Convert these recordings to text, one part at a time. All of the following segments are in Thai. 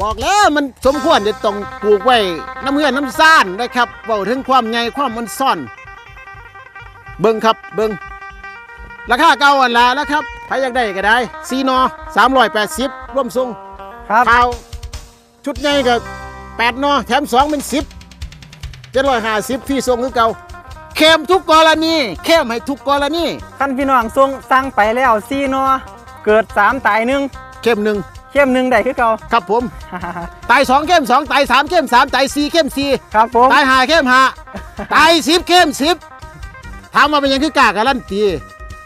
บอกแล้วมันสมควรจะต้องปลูกไว้น้ำเงื่อนน้ำซ่านนะครับเว้าถึงความใหญ่ความมันซ่อน เบิ่งครับเบิ่งราคาเก่าอันละแล้วครับใครอยากได้ก็ได้ซีนอ380ร่วมทรงครับข้าวชุดใหญ่ก็8นอแถม2เป็น10 750ฟรีทรงคือเก่าเข้มทุกกรณีเข้มให้ทุกกรณีขั้นพี่น้องส่งสั่งไปแล้วซีนอเกิดสามตายหนึ่งเข้มหนึ่ง เข้มหนึ่งได้คือเก่า ครับผม ตาย2เข้ม2ตาย3เข้ม3ตาย4เข้ม4ครับผม ตายหาเข้มหาตายสิบเข้มสิบถามว่าเป็นหยังคือกล้าการันตี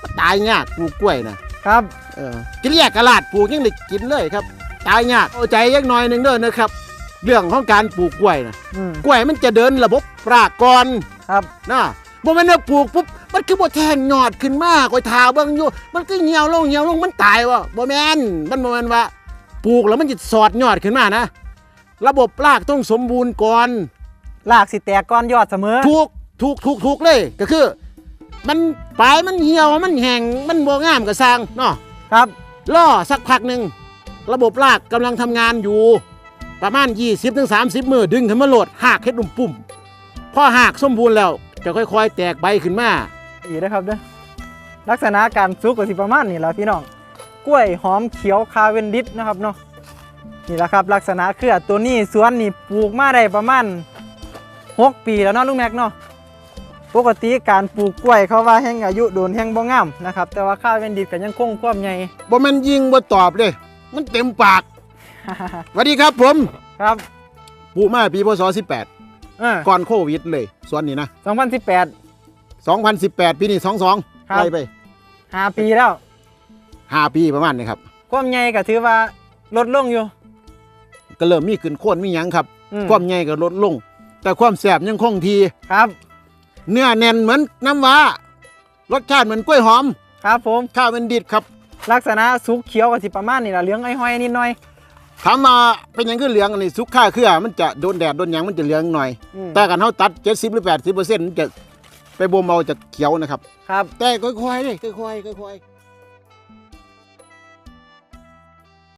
มันตายยากปลูกกล้วยนะครับเออกินแยกกระลาดปลูกยังได้กินเลยครับ ตายยากเอาใจยักหน่อยหนึ่งเด้อนะครับ เรื่องของการปลูกกล้วยนะอืมกล้วยมันจะเดินระบบรากก่อนครับนะบ่แม่นว่าปลูกปุ๊บมันคือบ่แทงยอดขึ้นมาคอยทาเบิ่งอยู่มันก็เหี่ยวลงเหี่ยวลงมันตายวะบ่แม่นมันบ่แม่นว่า ปลูกแล้วมันจะสอดยอดขึ้นมานะ ระบบรากต้องสมบูรณ์ก่อนลากสิแตกก้อนยอดเสมอ ถูกถูกถูกถูกเลยก็คือ มันปลายมันเหี่ยวมันแห้งมันบ่งามก็สร้างเนาะครับล่อสักพักหนึ่งระบบรากกำลังทำงานอยู่ ประมาณ 20-30ถึง30มือดึงขึ้นมาโหลดหากเฮ็ดลุ่มปุ่มพอหากสมบูรณ์แล้วจะค่อย ๆ แตกใบขึ้นมาอีกนะครับเด้อลักษณะการสุกก็สิประมาณนี้แหละพี่น้อง กล้วยหอมเขียวคาเวนดิสนะครับเนาะนี่แหละครับลักษณะเครือตัวนี้สวนนี่ปลูกมาได้ประมาณ6ปีแล้วเนาะลุงแม็กเนาะปกติการปลูกกล้วยเขาว่าแห้งอายุโดนแห้งบ่งามนะครับแต่ว่าคาเวนดิสก็ยังคงความใหญ่บ่แม่นยิงบ่ตอบเลยมันเต็มปากสวัสดีครับผมครับปลูกมาปีพศเออ18ก่อนโควิดเลยสวนนี้นะ2018 2018ปีนี้22ครับไล่ไปห้าปีแล้ว 5ปีประมาณนี้ครับ ความใหญ่ก็ถือว่าลดลงอยู่ ก็เริ่มมีขึ้นโค่นมีหยังครับ อืม ความใหญ่ก็ลดลง แต่ความแสบยังคงที ครับเนื้อแน่นเหมือนน้ำว้ารสชาติเหมือนกล้วยหอม ครับผม ข้าวเป็นดิดครับลักษณะสุกเขียวก็สิประมาณนี่ล่ะเหลืองไอ้ห้อยนิดหน่อย ถามมาเป็นหยังคือเหลืองอันนี้สุกค่าเครือมันจะโดนแดดโดนหยังมันจะเหลืองหน่อย อืมแต่กันเฮาตัด 70 หรือ 80%มันจะไปบ่มเอาจากเขียวนะครับ ครับ แต่ค่อยๆเด้ค่อยๆค่อยๆ